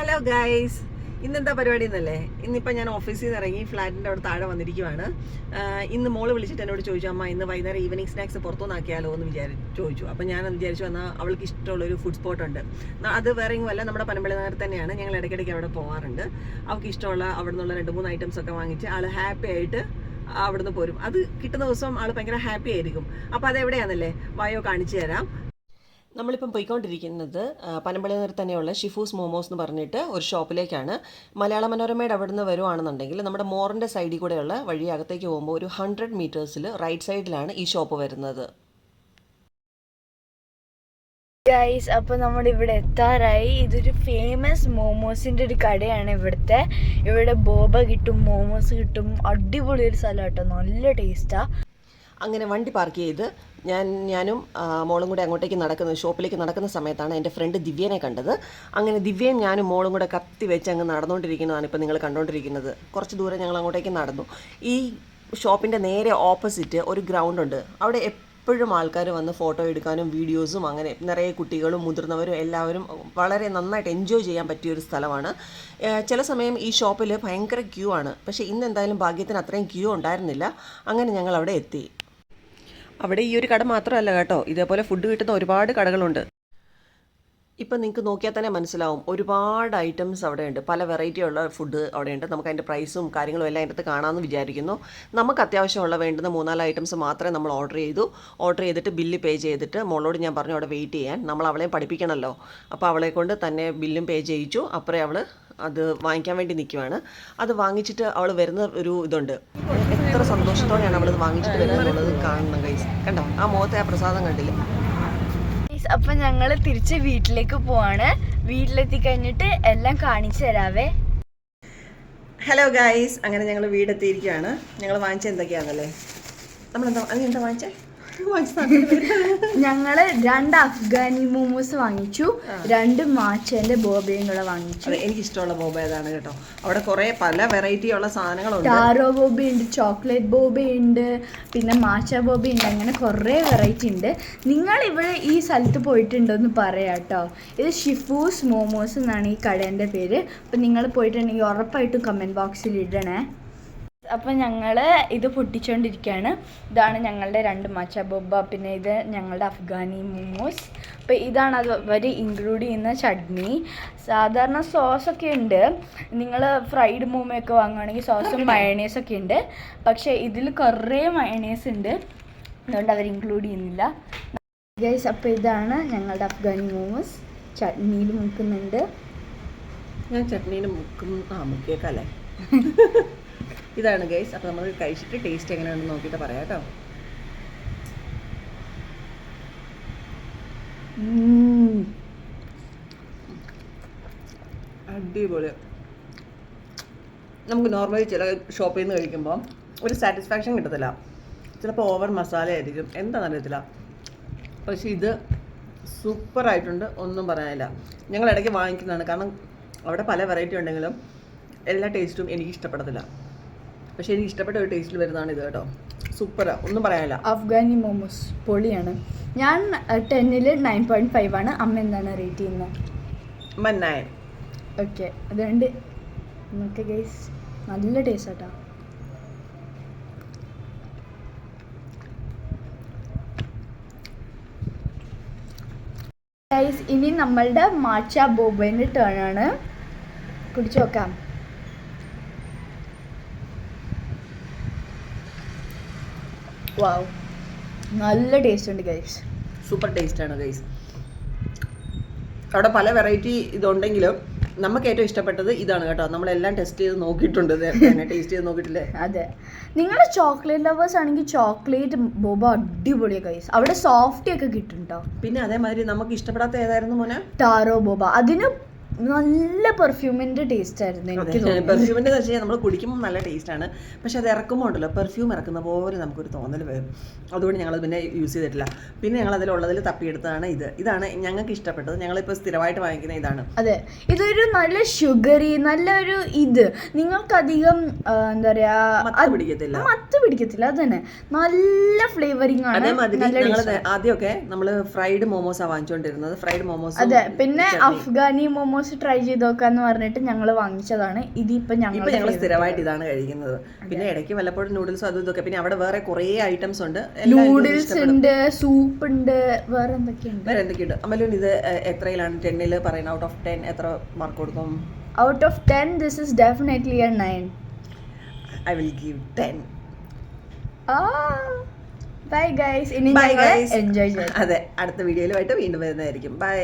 Hello guys ഇന്നെന്താ പരിപാടി എന്നല്ലേ? ഇന്നിപ്പോൾ ഞാൻ ഓഫീസിൽ നിന്ന് ഇറങ്ങി ഫ്ലാറ്റിന്റെ അവിടെ താഴെ വന്നിരിക്കുവാണ്. ഇന്ന് മോൾ വിളിച്ചിട്ട് എന്നോട് ചോദിച്ചു അമ്മ ഇന്ന് വൈകുന്നേരം ഈവനിങ് സ്നാക്സ് പുറത്തുനിന്നാക്കിയാലോ? എന്ന് വിചാരി ചോദിച്ചു. അപ്പോൾ ഞാൻ വിചാരിച്ചു വന്നാൽ അവൾക്ക് ഇഷ്ടമുള്ളൊരു ഫുഡ് സ്പോട്ട് ഉണ്ട്. അത് വേറെ അല്ല നമ്മുടെ പനമ്പള്ളി നഗർ തന്നെയാണ്. ഞങ്ങൾ ഇടയ്ക്കിടയ്ക്ക് അവിടെ പോകാറുണ്ട് അവൾക്ക് ഇഷ്ടമുള്ള അവിടെ നിന്നുള്ള രണ്ട് മൂന്ന് ഐറ്റംസ് ഒക്കെ വാങ്ങിച്ച് ആൾ ഹാപ്പി ആയിട്ട് അവിടുന്ന് പോരും. അത് കിട്ടുന്ന ദിവസം ആൾ ഭയങ്കര ഹാപ്പി ആയിരിക്കും. അപ്പോൾ അതെവിടെയാണെന്നല്ലേ വായോ കാണിച്ചു തരാം. നമ്മളിപ്പം പോയിക്കൊണ്ടിരിക്കുന്നത് ആ, പനമ്പള്ളി നഗറിൽ തന്നെയുള്ള ഷിഫൂസ് മോമോസ് എന്ന് പറഞ്ഞിട്ട് ഒരു ഷോപ്പിലേക്കാണ്. മലയാള മനോരമയുടെ അവിടെ നിന്ന് വരുവാണെന്നുണ്ടെങ്കിൽ നമ്മുടെ മോറിന്റെ സൈഡിൽ കൂടെയുള്ള വഴി അകത്തേക്ക് പോകുമ്പോൾ ഒരു ഹൺഡ്രഡ് മീറ്റേഴ്സിൽ റൈറ്റ് സൈഡിലാണ് ഈ ഷോപ്പ് വരുന്നത്. ഗൈസ് അപ്പോൾ നമ്മൾ ഇവിടെ എത്താറായി. ഇതൊരു ഫേമസ് മോമോസിന്റെ ഒരു കടയാണ് ഇവിടുത്തെ. ഇവിടെ ബോബ കിട്ടും മോമോസ് കിട്ടും. അടിപൊളി ഒരു സ്ഥലം കേട്ടോ. നല്ല ടേസ്റ്റാ അങ്ങനെ വണ്ടി പാർക്ക് ചെയ്ത് ഞാൻ ഞാനും മോളും കൂടെ അങ്ങോട്ടേക്ക് നടക്കുന്ന ഷോപ്പിലേക്ക് നടക്കുന്ന സമയത്താണ് എന്റെ ഫ്രണ്ട് ദിവ്യനെ കണ്ടത്. അങ്ങനെ ദിവ്യയും ഞാനും മോളും കൂടെ കത്തി വെച്ച് അങ്ങ് നടന്നുകൊണ്ടിരിക്കുന്നതാണ് ഇപ്പോൾ നിങ്ങൾ കണ്ടുകൊണ്ടിരിക്കുന്നത് കുറച്ച് ദൂരം ഞങ്ങൾ അങ്ങോട്ടേക്ക് നടന്നു. ഈ ഷോപ്പിന്റെ നേരെ ഓപ്പോസിറ്റ് ഒരു ഗ്രൗണ്ട് ഉണ്ട്. അവിടെ എപ്പോഴും ആൾക്കാർ വന്ന് ഫോട്ടോ എടുക്കാനും വീഡിയോസും അങ്ങനെ നിറയെ കുട്ടികളും മുതിർന്നവരും എല്ലാവരും വളരെ നന്നായിട്ട് എൻജോയ് ചെയ്യാൻ പറ്റിയ ഒരു സ്ഥലമാണ്. ചില സമയം ഈ ഷോപ്പിൽ ഭയങ്കര ക്യൂ ആണ്. പക്ഷേ ഇന്ന് എന്തായാലും ഭാഗ്യത്തിന് അത്രയും ക്യൂ ഉണ്ടായിരുന്നില്ല. അങ്ങനെ ഞങ്ങൾ അവിടെ എത്തി. അവിടെ ഈ ഒരു കട മാത്രമല്ല കേട്ടോ. ഇതേപോലെ ഫുഡ് കിട്ടുന്ന ഒരുപാട് കടകളുണ്ട്. ഇപ്പം നിങ്ങൾക്ക് നോക്കിയാൽ തന്നെ മനസ്സിലാവും. ഒരുപാട് ഐറ്റംസ് അവിടെ ഉണ്ട് പല വെറൈറ്റി ഉള്ള ഫുഡ് അവിടെ ഉണ്ട് നമുക്ക് അതിന്റെ പ്രൈസും കാര്യങ്ങളും എല്ലാം അതിന്റെ അകത്ത് കാണാമെന്ന് വിചാരിക്കുന്നു. നമുക്ക് അത്യാവശ്യമുള്ള വേണ്ടുന്ന മൂന്നാൽ ഐറ്റംസ് മാത്രമേ നമ്മൾ ഓർഡർ ചെയ്തു. ഓർഡർ ചെയ്തിട്ട് ബില്ല് പേ ചെയ്തിട്ട് മോളോട് ഞാൻ പറഞ്ഞു അവിടെ വെയിറ്റ് ചെയ്യാൻ. നമ്മൾ അവളെയും പഠിപ്പിക്കണമല്ലോ. അപ്പോൾ അവളെ കൊണ്ട് തന്നെ ബില്ലും പേ ചെയ്യിച്ചു. അപ്പുറേ അവൾ അത് വാങ്ങിക്കാൻ വേണ്ടി നിൽക്കുവാണ് അത് വാങ്ങിച്ചിട്ട് അവൾ വരുന്ന ഒരു ഇതുണ്ട്. എത്ര സന്തോഷത്തോടെയാണ് അവളത് വാങ്ങിച്ചിട്ട് വരുന്നത് എന്നുള്ളത് കാണണം കൈസ് കണ്ടോ? ആ മുഖത്തെ ആ പ്രസാദം കണ്ടില്ല? അപ്പം ഞങ്ങൾ തിരിച്ച് വീട്ടിലേക്ക് പോവാണ്. വീട്ടിലെത്തി കഴിഞ്ഞിട്ട് എല്ലാം കാണിച്ചു തരാവേ. ഹലോ ഗായ്സ് അങ്ങനെ ഞങ്ങൾ വീടെത്തിയിരിക്കുകയാണ്. ഞങ്ങൾ വാങ്ങിച്ചത് എന്തൊക്കെയാണല്ലേ നമ്മളെന്താ അങ്ങനെ എന്താ വാങ്ങിച്ചേ? ഞങ്ങൾ രണ്ട് അഫ്ഗാനി മോമോസ് വാങ്ങിച്ചു. രണ്ട് മാച്ചേന്റെ ബോബയും കൂടെ വാങ്ങിച്ചു. അതെ എനിക്ക് ഇഷ്ടമുള്ള ബോബ ഏതാണ് കേട്ടോ? അവിടെ കുറെ പല വെറൈറ്റി ഉള്ള സാധനങ്ങളുണ്ട്. ടാറോ ബോബി ഉണ്ട് ചോക്ലേറ്റ് ബോബി ഉണ്ട് പിന്നെ മാച്ച ബോബി ഉണ്ട് അങ്ങനെ കുറെ വെറൈറ്റി ഉണ്ട്. നിങ്ങൾ ഇവിടെ ഈ സ്ഥലത്ത് പോയിട്ടുണ്ടോ എന്ന് പറയാട്ടോ ഇത് ഷിഫൂസ് മോമോസ് എന്നാണ് ഈ കടേന്റെ പേര്. അപ്പം നിങ്ങൾ പോയിട്ടുണ്ടെങ്കിൽ ഉറപ്പായിട്ടും കമന്റ് ബോക്സിൽ ഇടണേ. അപ്പം ഞങ്ങൾ ഇത് പൊട്ടിച്ചുകൊണ്ടിരിക്കുകയാണ് ഇതാണ് ഞങ്ങളുടെ രണ്ട് മച്ച ബൊബ പിന്നെ ഇത് ഞങ്ങളുടെ അഫ്ഗാനി മോമോസ്. അപ്പോൾ ഇതാണ് അത് അവർ ഇൻക്ലൂഡ് ചെയ്യുന്ന ചട്നി. സാധാരണ സോസൊക്കെ ഉണ്ട്. നിങ്ങൾ ഫ്രൈഡ് മോമയൊക്കെ വാങ്ങുകയാണെങ്കിൽ സോസും മയണേസൊക്കെ ഉണ്ട്. പക്ഷേ ഇതിൽ കുറേ മയണേസ് ഉണ്ട്. അതുകൊണ്ട് അവർ ഇൻക്ലൂഡ് ചെയ്യുന്നില്ല. ഗൈസ് അപ്പോൾ ഇതാണ് ഞങ്ങളുടെ അഫ്ഗാനി മോമോസ്. ചട്നിയിൽ മുക്കുന്നുണ്ട്. ഞാൻ ചട്നിയിൽ മുക്കും. ആ മുക്കിയേക്കല്ലേ ഇതാണ് ഗൈസ് അപ്പോൾ നമ്മൾ കഴിച്ചിട്ട് ടേസ്റ്റ് എങ്ങനെയാണെന്ന് നോക്കിയിട്ട് പറയാം കേട്ടോ. അടിപൊളി. നമുക്ക് നോർമലി ചില ഷോപ്പിൽ നിന്ന് കഴിക്കുമ്പോൾ ഒരു സാറ്റിസ്ഫാക്ഷൻ കിട്ടത്തില്ല. ചിലപ്പോൾ ഓവർ മസാല ആയിരിക്കും. എന്താണെന്ന് അറിയത്തില്ല. പക്ഷേ ഇത് സൂപ്പറായിട്ടുണ്ട് ഒന്നും പറയാനില്ല. ഞങ്ങൾ ഇടയ്ക്ക് വാങ്ങിക്കുന്നതാണ്. കാരണം അവിടെ പല വെറൈറ്റി ഉണ്ടെങ്കിലും എല്ലാ ടേസ്റ്റും എനിക്ക് ഇഷ്ടപ്പെടത്തില്ല. പക്ഷേ എനിക്ക് ഇഷ്ടപ്പെട്ട ഒരു ടേസ്റ്റിൽ വരുന്നതാണ് ഇത് കേട്ടോ. സൂപ്പറാ ഒന്നും പറയാനില്ല. അഫ്ഗാനി മോമോസ് പൊളിയാണ്. ഞാൻ ടെന്നിൽ നയൻ പോയിന്റ് ഫൈവ് ആണ്. അമ്മ എന്താണ് റേറ്റ് ചെയ്യുന്നത് മന്നായൻ ഓക്കെ അതുകൊണ്ട് നമുക്ക് ഗൈസ് നല്ല ടേസ്റ്റ് ആട്ടോ ഗൈസ് ഇനി നമ്മളുടെ മാച്ച ബോബോയിന്റെ ടേൺ ആണ്. കുടിച്ചു നോക്കാം. വാവ് നല്ല ടേസ്റ്റ് ഉണ്ട് ഗൈസ് സൂപ്പർ ടേസ്റ്റ് ആണ് ഗൈസ് അവിടെ പല വെറൈറ്റി ഇതുണ്ടെങ്കിലും നമുക്ക് ഏറ്റവും ഇഷ്ടപ്പെട്ടത് ഇതാണ് കേട്ടോ. നമ്മളെല്ലാം ടെസ്റ്റ് ചെയ്ത് നോക്കിയിട്ടുണ്ട്. ടേസ്റ്റ് ചെയ്ത് നോക്കിയിട്ടില്ലേ? അതെ. നിങ്ങളുടെ ചോക്ലേറ്റ് ലവേഴ്സ് ആണെങ്കിൽ ചോക്ലേറ്റ് ബോബ അടിപൊളിയാണ് ഗൈസ് അവിടെ സോഫ്റ്റി ഒക്കെ കിട്ടും കേട്ടോ പിന്നെ അതേമാതിരി നമുക്ക് ഇഷ്ടപ്പെടാത്ത ഏതായിരുന്നു മോനെ? Taro boba. അതിന് നല്ല പെർഫ്യൂമിന്റെ ടേസ്റ്റ് ആയിരുന്നു എനിക്ക് പെർഫ്യൂമിന്റെ പെർഫ്യൂമിന്റെ നമ്മൾ കുടിക്കുമ്പോൾ നല്ല ടേസ്റ്റ് ആണ്. പക്ഷെ അത് ഇറക്കുമ്പോൾ ഉണ്ടല്ലോ പെർഫ്യൂം ഇറക്കുന്ന പോലെ നമുക്കൊരു തോന്നൽ വരും. അതുകൊണ്ട് ഞങ്ങൾ പിന്നെ യൂസ് ചെയ്തിട്ടില്ല. പിന്നെ ഞങ്ങൾ അതിലുള്ളതിൽ തപ്പിയെടുത്തതാണ് ഇത്. ഇതാണ് ഞങ്ങൾക്ക് ഇഷ്ടപ്പെട്ടത്. ഞങ്ങളിപ്പോൾ സ്ഥിരമായിട്ട് വാങ്ങിക്കുന്ന ഇതാണ്. അതെ. ഇതൊരു നല്ല ഷുഗറി നല്ലൊരു ഇത്. നിങ്ങൾക്കധികം എന്താ പറയാ മത്ത് പിടിക്കത്തില്ല. മത്ത് പിടിക്കത്തില്ല. അത് തന്നെ. നല്ല ഫ്ലേവറിംഗ് ആണ്. അതേമാതിരി നല്ല ഞങ്ങൾ ആദ്യമൊക്കെ നമ്മൾ ഫ്രൈഡ് മോമോസാണ് വാങ്ങിച്ചുകൊണ്ടിരുന്നത് ഫ്രൈഡ് മോമോസ് അതെ. പിന്നെ അഫ്ഗാനി മോമോസ് മോമോസ് ട്രൈ ചെയ്ത് നോക്കാന്ന് പറഞ്ഞിട്ട് ഞങ്ങൾ വാങ്ങിച്ചതാണ്. ഇതിപ്പോ ഞങ്ങൾ ഞങ്ങൾ സ്ഥിരമായിട്ട് ഇതാണ് കഴിക്കുന്നത്. പിന്നെ ഇടയ്ക്ക് വല്ലപ്പോഴും നൂഡിൽസ് അതും ഇതൊക്കെ. പിന്നെ അവിടെ വേറെ കുറേ ഐറ്റംസ് ഉണ്ട്. നൂഡിൽസ് ഉണ്ട് സൂപ്പ് ഉണ്ട് വേറെ എന്തൊക്കെയുണ്ട്? വേറെ എന്തൊക്കെയുണ്ട്? അമലുൻ ഇത് എത്രയിലാണ്? ടെന്നിൽ പറയുന്നത് ഔട്ട് ഓഫ് ടെൻ എത്ര മാർക്ക് കൊടുക്കും? Out of ten this is definitely a nine I will give ten bye guys ഇനി ബൈ ഗൈസ് എൻജോയ് ചെയ്യാം. അതെ അടുത്ത വീഡിയോയിലുമായിട്ട് വീണ്ടും വരുന്നതായിരിക്കും. ബൈ